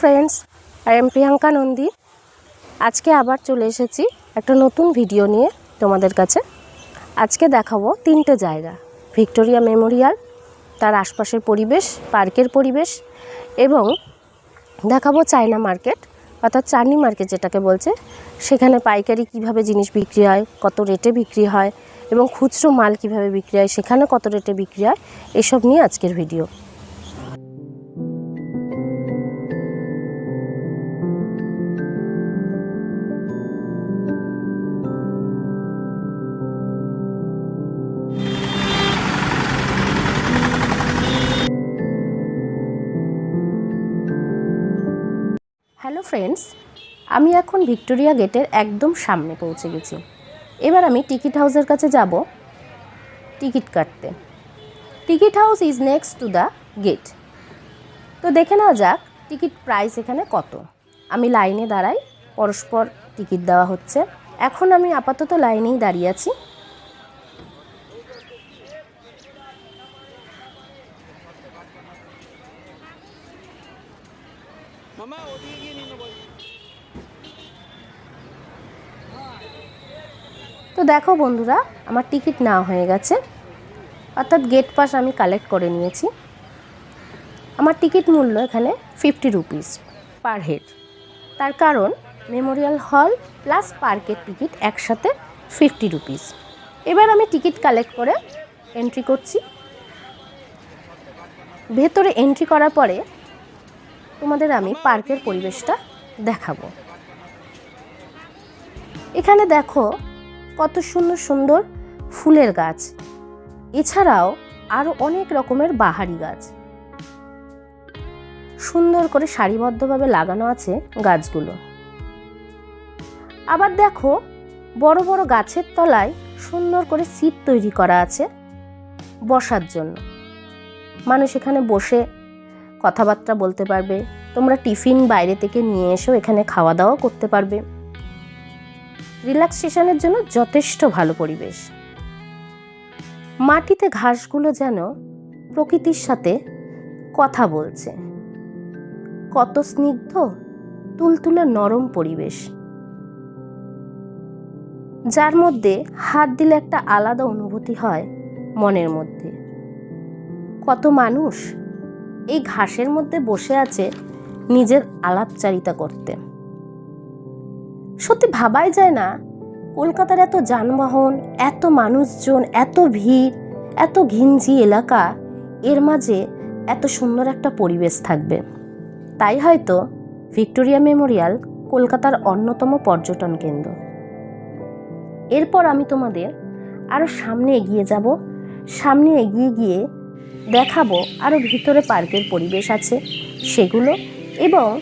Friends I am Priyanka Nandi আজকে আবার চলে এসেছি একটা নতুন ভিডিও নিয়ে তোমাদের কাছে। আজকে দেখাবো তিনটে জায়গা ভিক্টোরিয়া মেমোরিয়াল তার আশপাশের পরিবেশ, পার্কের পরিবেশ এবং দেখাবো চায়না মার্কেট অর্থাৎ চার্নি মার্কেট যেটাকে বলছে। সেখানে পাইকারি কীভাবে জিনিস বিক্রি হয়, কত রেটে বিক্রি হয় এবং খুচরো মাল কীভাবে বিক্রি হয়, সেখানে কত রেটে বিক্রি হয়, এসব নিয়ে আজকের ভিডিও ফ্রেন্ডস আমি এখন ভিক্টোরিয়া গেটের একদম সামনে পৌঁছে গেছি। এবার আমি টিকিট হাউসের কাছে যাব। টিকিট কাটতে। Ticket house is next to the gate. তো দেখে নেওয়া যাক, টিকিট প্রাইস এখানে কত। আমি লাইনে দাঁড়াই, পরস্পর টিকিট দেওয়া হচ্ছে। এখন আমি আপাতত লাইনেই দাঁড়িয়ে আছি। তো দেখো বন্ধুরা, আমার টিকিট না হয়ে গেছে। অর্থাৎ গেট পাস আমি কালেক্ট করে নিয়েছি। আমার টিকিট মূল্য এখানে ফিফটি রুপিস পার হেড তার কারণ মেমোরিয়াল হল প্লাস পার্কের টিকিট একসাথে ফিফটি রুপিস এবার আমি টিকিট কালেক্ট করে এন্ট্রি করছি। ভেতরে এন্ট্রি করার পরে তোমাদের আমি পার্কের পরিবেশটা দেখাবো। এখানে দেখো কত সুন্দর সুন্দর ফুলের গাছ। এছাড়াও আরও অনেক রকমের বাহারি গাছ। সুন্দর করে সারিবদ্ধভাবে লাগানো আছে গাছগুলো। আবার দেখো বড় বড় গাছের তলায় সুন্দর করে সিট তৈরি করা আছে বসার জন্য। মানুষ এখানে বসে কথাবার্তা বলতে পারবে। তোমরা টিফিন বাইরে থেকে নিয়ে এসো, এখানে খাওয়া দাওয়া করতে পারবে। রিল্যাক্সেশনের জন্য যথেষ্ট ভালো পরিবেশ। মাটিতে ঘাসগুলো যেন প্রকৃতির সাথে কথা বলছে। কত স্নিগ্ধ, তুলতুলে নরম পরিবেশ। যার মধ্যে হাত দিলে একটা আলাদা অনুভূতি হয় মনের মধ্যে। কত মানুষ এই ঘাসের মধ্যে বসে আছে নিজের আলাপচারিতা করতে। সত্যি ভাবাই যায় না, কলকাতার এত যানবাহন, এত মানুষজন, এত ভিড়, এত ঘিঞ্জি এলাকা, এর মাঝে এত সুন্দর একটা পরিবেশ থাকবে। তাই হয়তো ভিক্টোরিয়া মেমোরিয়াল কলকাতার অন্যতম পর্যটন কেন্দ্র। এরপর আমি তোমাদের আরও সামনে এগিয়ে যাব, সামনে এগিয়ে গিয়ে দেখাবো আরও ভিতরে পার্কের পরিবেশ আছে সেগুলো এবং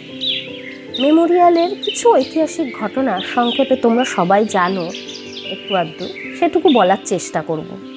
মেমোরিয়ালের কিছু ঐতিহাসিক ঘটনা সংক্ষেপে তোমরা সবাই জানো। একটু আধটু সেটুকু বলার চেষ্টা করব।